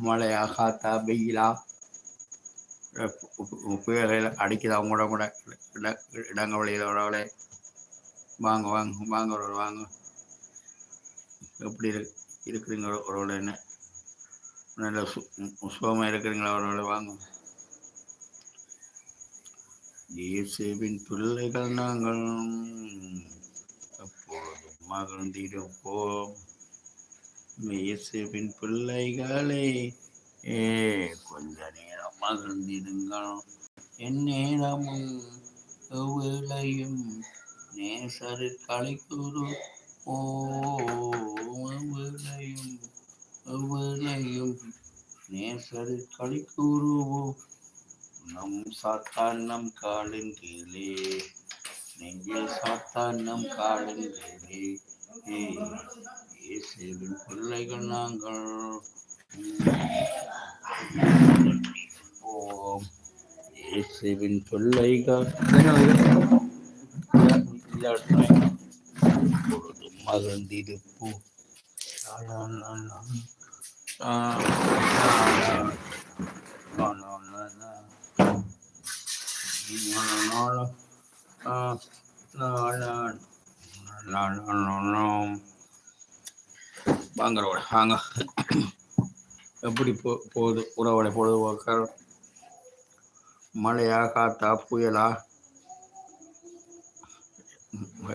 மழையா காத்தா வெயிலா? புயல்கள் அடிக்குது அவங்க கூட? இட இடங்க வழியில் உறவுகளே வாங்க வாங்க வாங்க ஒரு வாங்க. எப்படி இரு இருக்கிறீங்க உறவுல என்ன? நல்ல சு சுகமாக இருக்கிறீங்களா உறவுல வாங்க. இயேசுவின் பிள்ளைகள் நாங்கள். எப்பொழுதும் மகிழ்ந்திருப்போம். இயேசுவின் பிள்ளைகளே ஏ கொஞ்ச நேரம் மகிழ்ந்திடுங்கள் என் நேரமும் எவ்வேளையும் நேசரு கலைக்குரு. ஓ எவ்வேளையும் எவ்வேளையும் நேசரு கலைக்குருவோம் நம் சாத்தான் நம் காலின் கீழே நெஞ்சில் சாத்தான் நம் காலின் கீழே. ஏ இயேசுவின் பிள்ளைகள் நாங்கள் ஓம் இயேசுவின் பிள்ளைகள் பொழுதும் மகிழ்ந்திருப்போம் வாங்குறோட வாங்க. எப்படி போ போகுது உறவோட பொழுதுபோக்கர் மழையா காத்தா புயலா?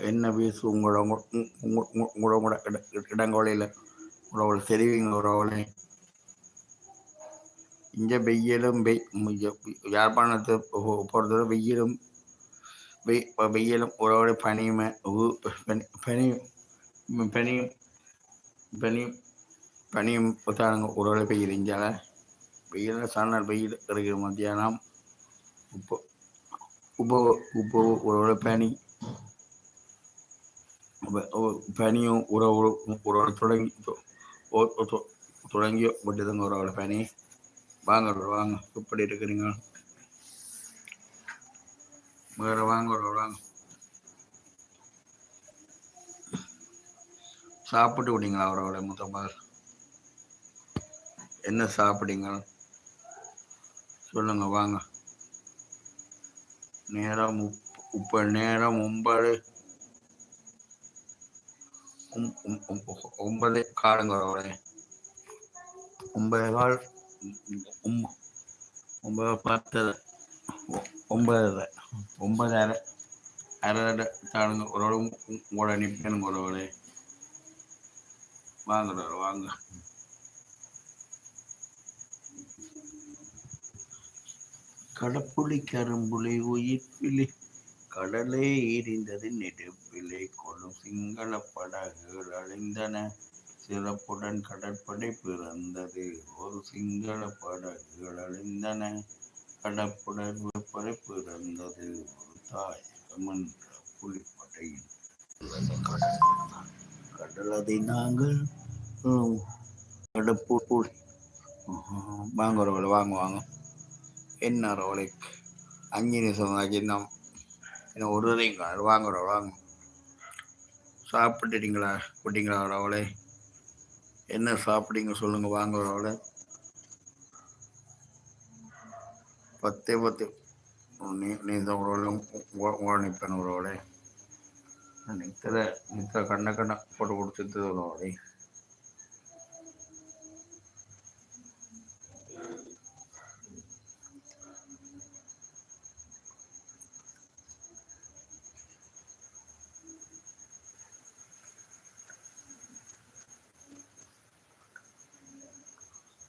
என்ன வீசு? உங்களோட உங்களோட உங்களோட இடங்கொலையில் உறவுல தெரிவிங்க உறவுகளை. இங்கே வெயிலும் வெய் யாழ்ப்பாணத்தை பொறுத்தவரை வெயிலும் வெய் வெயிலும் உறவுடைய பனியுமே பனியும் பனியும் பனியும் பனியும் ஒரு உறவுகளை பெய்யுது. இங்கே வெயில் சாணல் வெயில் இருக்கிற மத்தியானம் உப்பு உப்பு உப்பு உறவோட பனி பனியும் உறவு உறவு தொடங்கி தொடங்கி விட்டுதுங்க உறவோட பனி வாங்க வாங்க எப்படி இருக்கிறீங்க வேற வாங்க வாங்க. சாப்பிட்டு விட்டீங்களா அவரோட முதல் என்ன சாப்பிட்டீங்க சொல்லுங்க வாங்க நேரம் இப்போ நேரம் ஒன்பது ஒன்பது காலங்க அவரே ஒன்பது கால் ஒன்பது பத்து ஒன்பது ஒன்பது அரை அரை தானுங்க ஒரு உங்களோட நிற்பேனுங்க ஒரு வாங்க வாங்க. கடப்புளி கரும்புளி உயிர்ப்பிலி கடலே எரிந்தது நெடுப்பிலே கொள்ளும் சிங்கள படகுகள் அழிந்தன. சிறப்புடன் கடற்படை பிறந்தது. ஒரு சிங்கள படகுகள் அழிந்தன. கடற்புடன் விற்படை பிறந்தது. ஒரு தாயகம் புலிப்படையின் கடலதை நாங்கள் கடப்பு வாங்க வாங்க வாங்க என்ன ரோலை அஞ்சு நிமிஷம் இன்னும் என்ன ஒரு கால் வாங்குற வாங்க சாப்பிட்டுட்டீங்களா போட்டிங்களா ரோலை என்ன சாப்பிட்டீங்க சொல்லுங்கள் வாங்க ரோலை பத்தே பத்து நீ நீந்த உங்களோட நிற்பேன் உறவோட நித்திர நித்திர கண்ண கண்ண போட்டு கொடுத்துட்டு உறவோட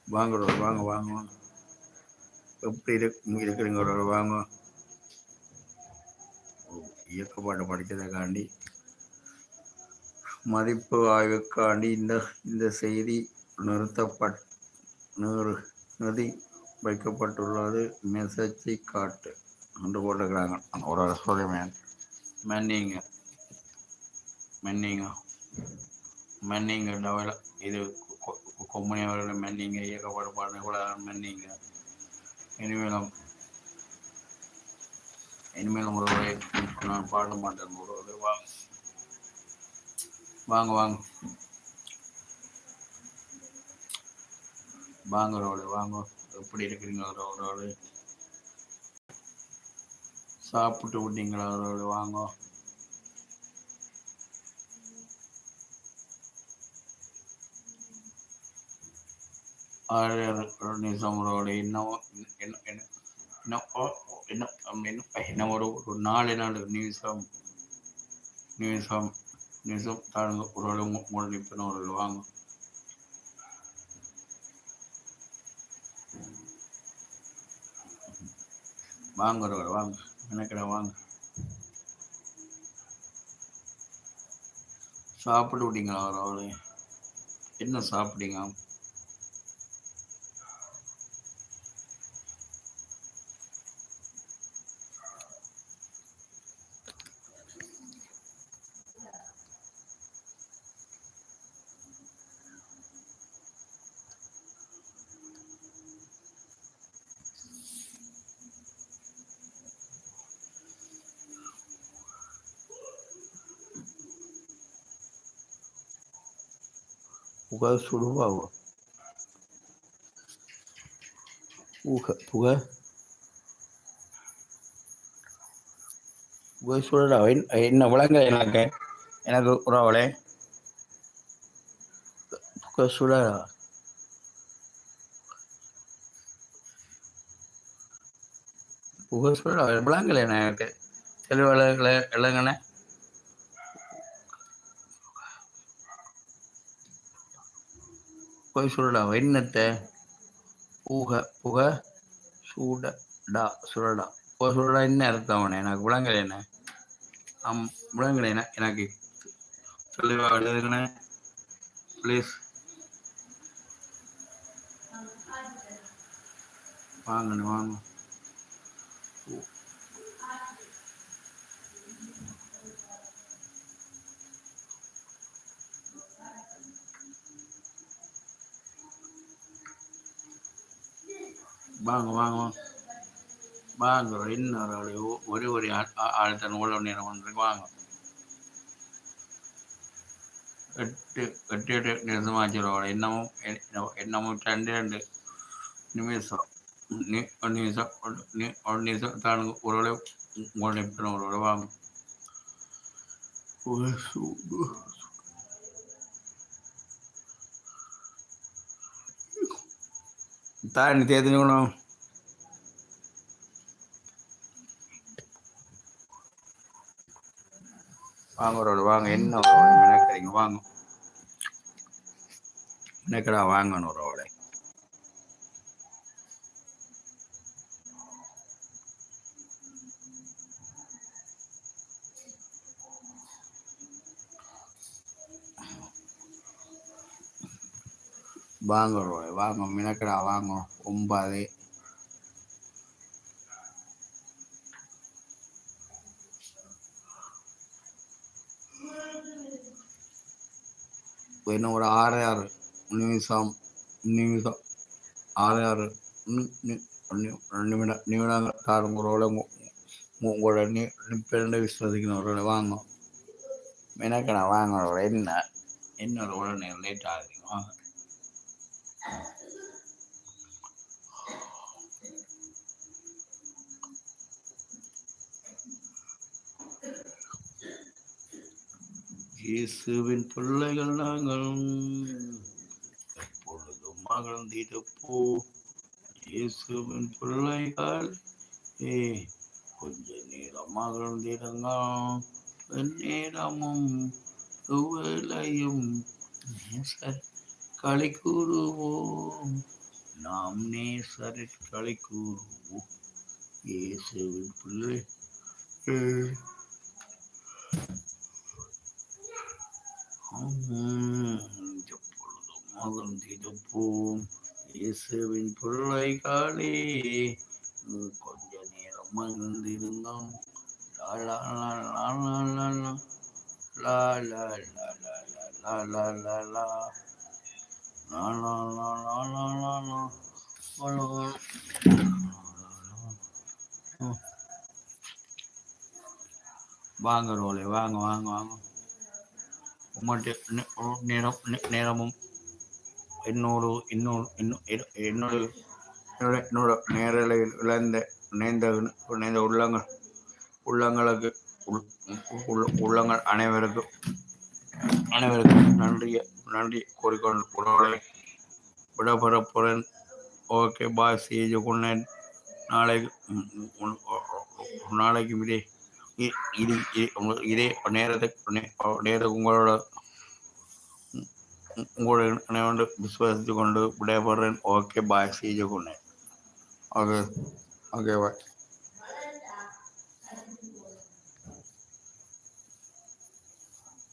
வாங்க வாங்க வாங்க வாங்க. எப்படி இருக்கு இருக்கிறீங்க ஒரு வாங்க. இயக்கப்பாடு படித்ததைக்காண்டி மதிப்பு ஆய்வுக்காண்டி இந்த இந்த செய்தி நிறுத்தப்பட் நிறு நிறுதி வைக்கப்பட்டுள்ளது. மெசேஜை காட்டு. என்று போட்டுக்கிறாங்க. ஒரு சொல்லுமே மன்னிங்க மன்னிங்க மன்னிங்க டவல இது கொம்மனி அவர்கள் மன்னிங்க இயக்கப்பாடு பாடு கூட மன்னிங்க இனிமேலும் இனிமேலும் ஒருவரை நான் பாட மாட்டேன் ஒரு வாங்க வாங்க. வாங்க ரோடு வாங்க. எப்படி இருக்கிறீங்க ரோடு சாப்பிட்டு விட்டீங்களா ரோடு வாங்க. ஆறு ரோடு இன்னும் என்ன என்ன ஒரு ஒரு நாலு நாள் நிமிஷம் நிமிஷம். நிமிஷம் தாழ்ந்து ஒரு அளவு மூணு நிமிஷம் ஒரு வாங்க வாங்க ஒரு வாங்க எனக்கிட வாங்க சாப்பிட்டு விட்டீங்களா ஒரு என்ன சாப்பிட்டீங்க புகழ் சுடுவாவோ ஊக புகை புகை சுடடா என்ன விளங்க எனக்கு எனக்கு உறவளே புகை சுடடா புகை சுடடா விளங்கலை எனக்கு தெளிவாளர்களை இளங்கண்ணே போய் சுருடா என்னத்தை? புக புக சூடடா சுரடா. புக சுடடா என்ன அர்த்தம் அவனே? எனக்கு விளங்கலை என்ன? ஆம் விளங்கலை என்ன? எனக்கு தெளிவாக எழுதுங்கண்ணே. ப்ளீஸ் வாங்கண்ணே வாங்க. வாங்க வாங்க வாங்க வாங்க இன்னொரு ஒரு ஒரு ஆழ்த்தன் உள்ள நேரம் ஒன்றுக்கு வாங்க എട്ട് എട്ട് എട്ട് ദിവസമാക്കിയതോടെ എണ്ണമോ എണ്ണമോ രണ്ട് രണ്ട് നിമിഷം ഒരു നിമിഷം ഒരു നിമിഷത്താണ് ഒരാളെ ഇങ്ങോട്ട് എപ്പോഴും ഒരാളെ വാങ്ങും తాండి తేదని வாங்க வாங்குறோட வாங்க என்ன மெனக்கடைங்க வாங்க என்ன மெனக்கடா வாங்கணும் ஒரு வாங்க ஒரு வாங்க மினக்கடா வாங்க. ஒன்பது இன்னும் ஒரு ஆறு ஆறு நிமிஷம் நிமிஷம். ஆறு ஆறு நிமிடம் நிமிடங்கள் தாருங்களோட உங்களோட நிப்பிரண்டு விஸ்வசிக்கிறவரோட வாங்க. மெனக்கடா வாங்க என்ன? என்னோட உடனே லேட் ஆகுது வாங்க. இயேசுவின் பிள்ளைகள் நாங்கள் எப்பொழுதும் மகிழ்ந்திருப்போ இயேசுவின் பிள்ளைகள் ஏ கொஞ்ச நேரம் மகிழ்ந்திருங்க நேரமும் வேலையும் களை கூறுவோம் நாம் நேசரில் களை கூறுவோம் இயேசுவின் பிள்ளை எப்பொழுதும் மகிழ்ந்திருப்போம் இயேசுவின் பிள்ளைகளே கொஞ்ச நேரம் மகிழ்ந்திருந்தோம் லா லா லா லா லா லா லா லா லா லா லா வாங்க ரோலே வாங்க வாங்க வாங்க உங்கள்கிட்ட நேரம் நேரமும் என்னோடு இன்னொரு இன்னும் என்னோட என்னோட என்னோட நேரலையில் இழந்த இணைந்த இணைந்த உள்ளங்கள் உள்ளங்களுக்கு உள்ளங்கள் அனைவருக்கும் அனைவருக்கும் நன்றிய நன்றி கூறிக்கொண்டு உறவுகளை விடப்பெற போறேன் ஓகே பாய் செய்து கொண்டேன் நாளைக்கு நாளைக்கு இதே இது இதே நேரத்துக்கு நே- நேரத்துக்கு உங்களோட உ- உங்களோட இணைந்து விசுவாசித்து கொண்டு விடைபெறேன். ஓகே பாய் செய்து கொண்டேன் ஓகே ஓகே பாய்